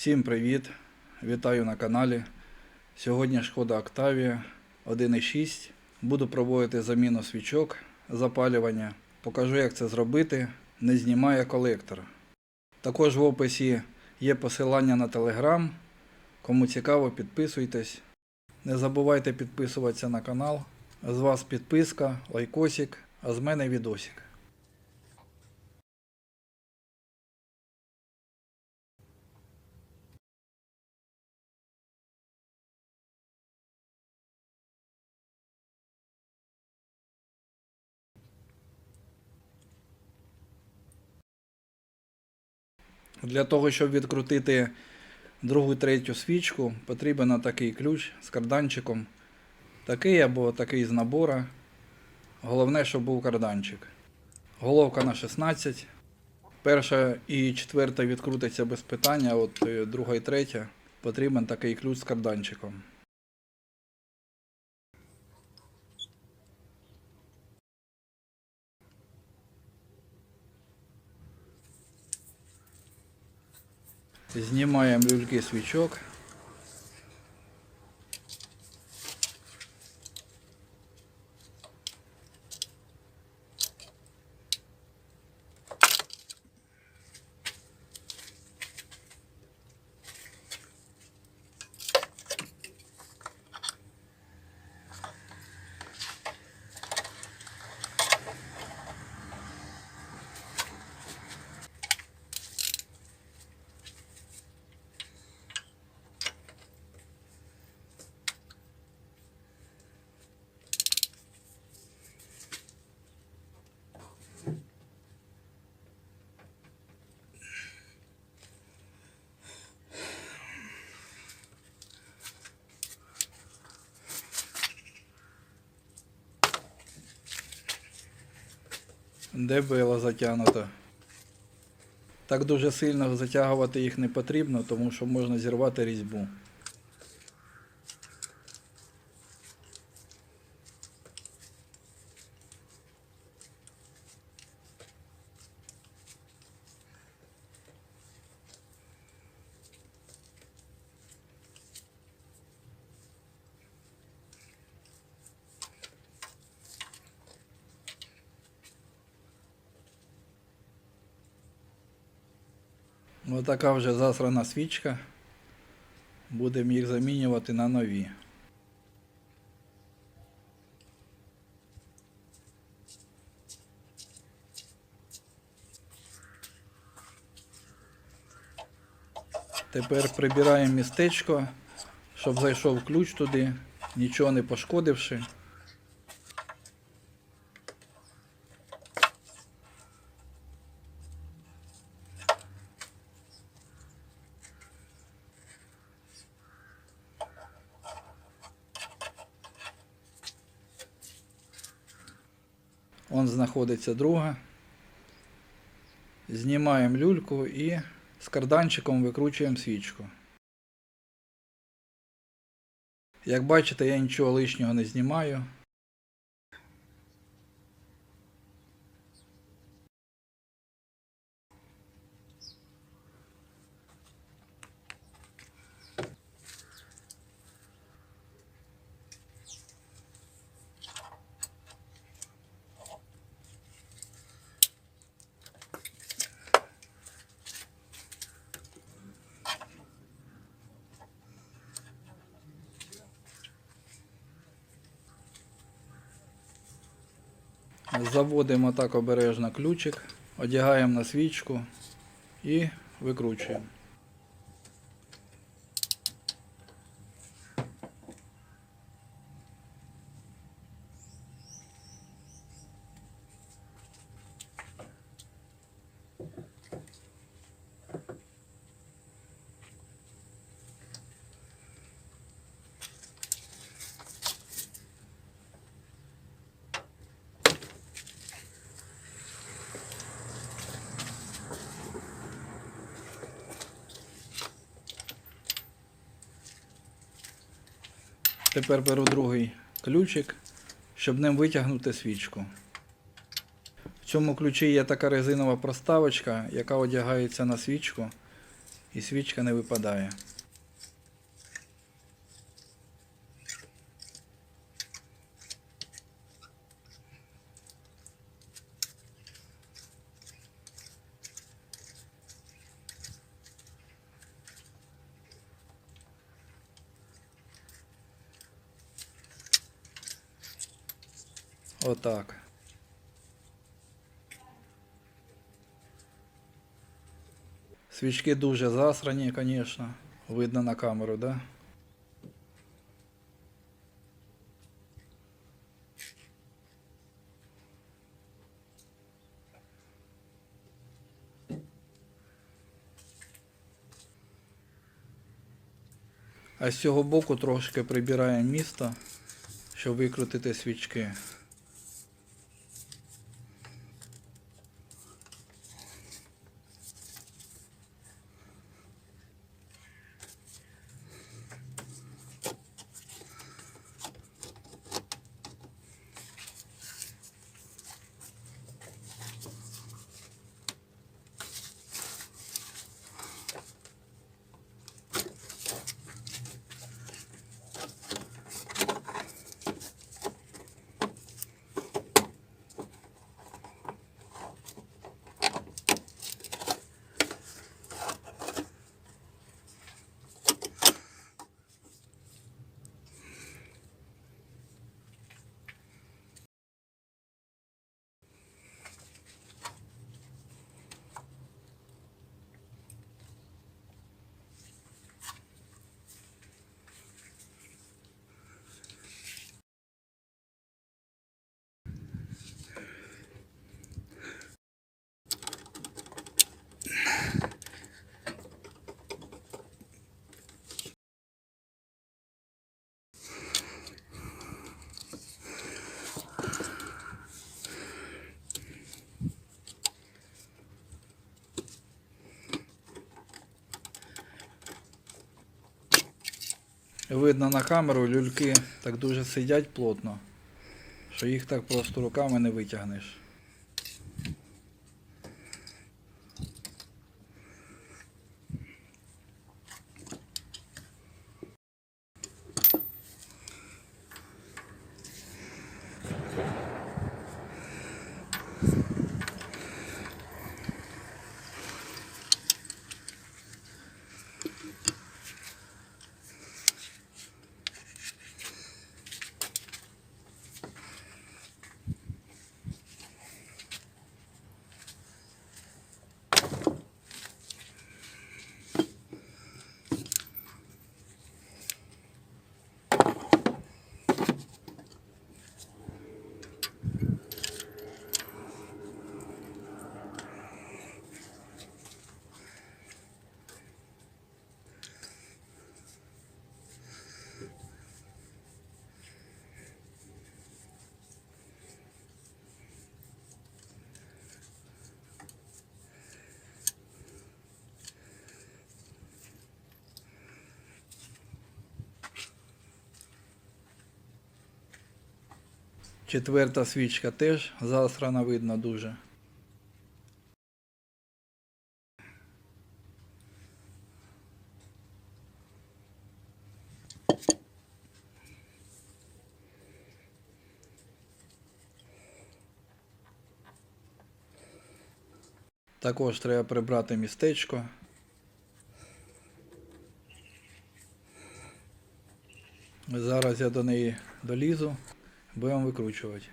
Всім привіт! Вітаю на каналі. Сьогодні шкода Octavia 1.6. Буду проводити заміну свічок запалювання. Покажу, як це зробити, не знімає колектор. Також в описі є посилання на Telegram. Кому цікаво, підписуйтесь. Не забувайте підписуватися на канал. З вас підписка, лайкосик, а з мене відосик. Для того, щоб відкрутити другу третю свічку, потрібен такий ключ з карданчиком. Такий або такий з набора. Головне, щоб був карданчик. Головка на 16. Перша і четверта відкрутиться без питання, от е, друга і третя потрібен такий ключ з карданчиком. Знімаємо люльки свічок. Де було затягнуто. Так дуже сильно затягувати їх не потрібно, тому що можна зірвати різьбу. Ось така вже засрана свічка. Будемо їх замінювати на нові. Тепер прибираємо містечко, щоб зайшов ключ туди, нічого не пошкодивши. Он знаходиться друга. Знімаємо люльку і з карданчиком викручуємо свічку. Як бачите, я нічого лишнього не знімаю. Заводимо так обережно ключик, одягаємо на свічку і викручуємо. Тепер беру другий ключик, щоб ним витягнути свічку. В цьому ключі є така резинова проставочка, яка одягається на свічку. і свічка не випадає. Отак. Свічки дуже засрані, звісно. Видно на камеру, да? А з цього боку трошки прибираємо місто, щоб викрутити свічки. Видно на камеру, люльки так дуже сидять плотно, що їх так просто руками не витягнеш. Четверта свічка теж засрана видно дуже. Також треба прибрати містечко. Зараз я до неї долізу, будемо викручувати.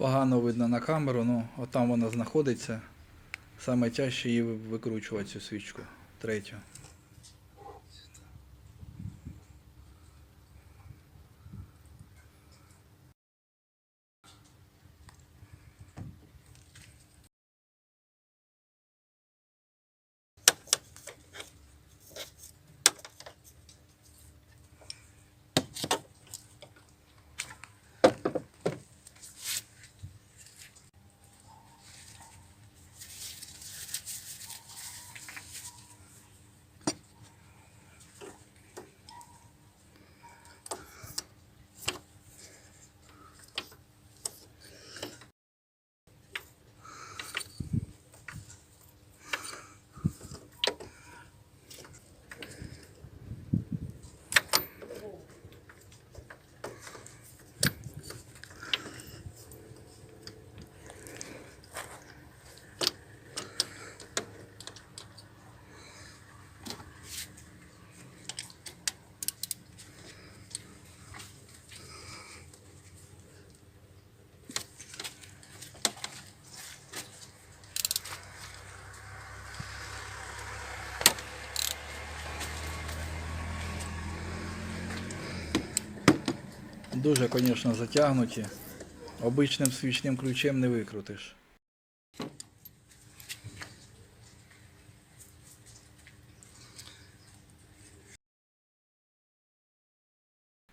Погано видно на камеру, ну отам вона знаходиться. Саме тяжче її викручувати цю свічку. Третю. Дуже, звісно, затягнуті. Обичним свічним ключем не викрутиш.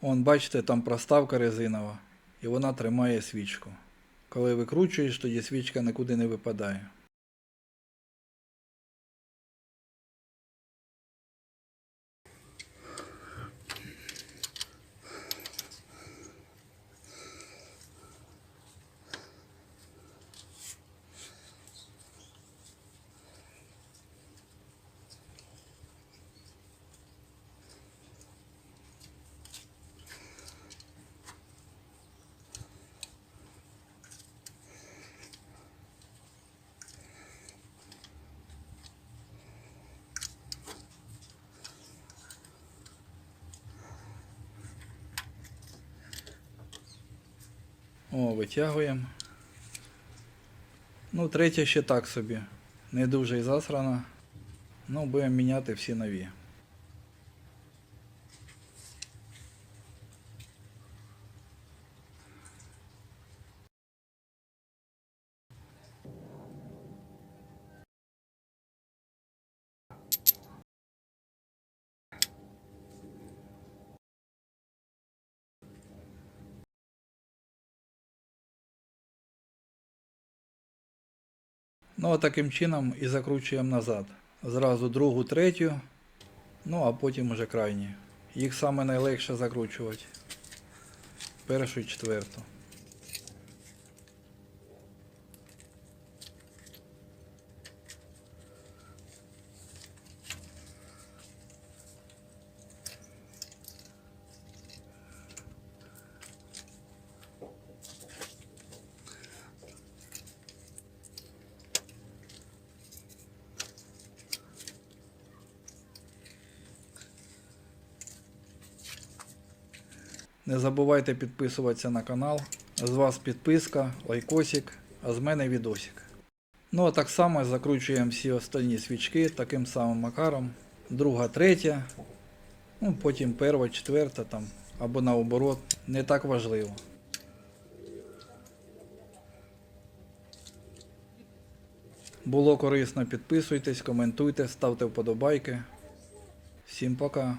Вон, бачите, там проставка резинова, і вона тримає свічку. Коли викручуєш, тоді свічка нікуди не випадає. О, витягуємо. Ну, третя ще так собі. Не дуже і засрана. Ну, будемо міняти всі нові. Ну, а таким чином і закручуємо назад. Зразу другу, третю, ну а потім уже крайні. Їх саме найлегше закручувати. Першу і четверту. Не забувайте підписуватися на канал. З вас підписка, лайкосик, а з мене відосик. Ну а так само закручуємо всі останні свічки таким самим макаром. Друга, третя, ну потім перша, четверта там, або наоборот, не так важливо. Було корисно, підписуйтесь, коментуйте, ставте вподобайки. Всім пока.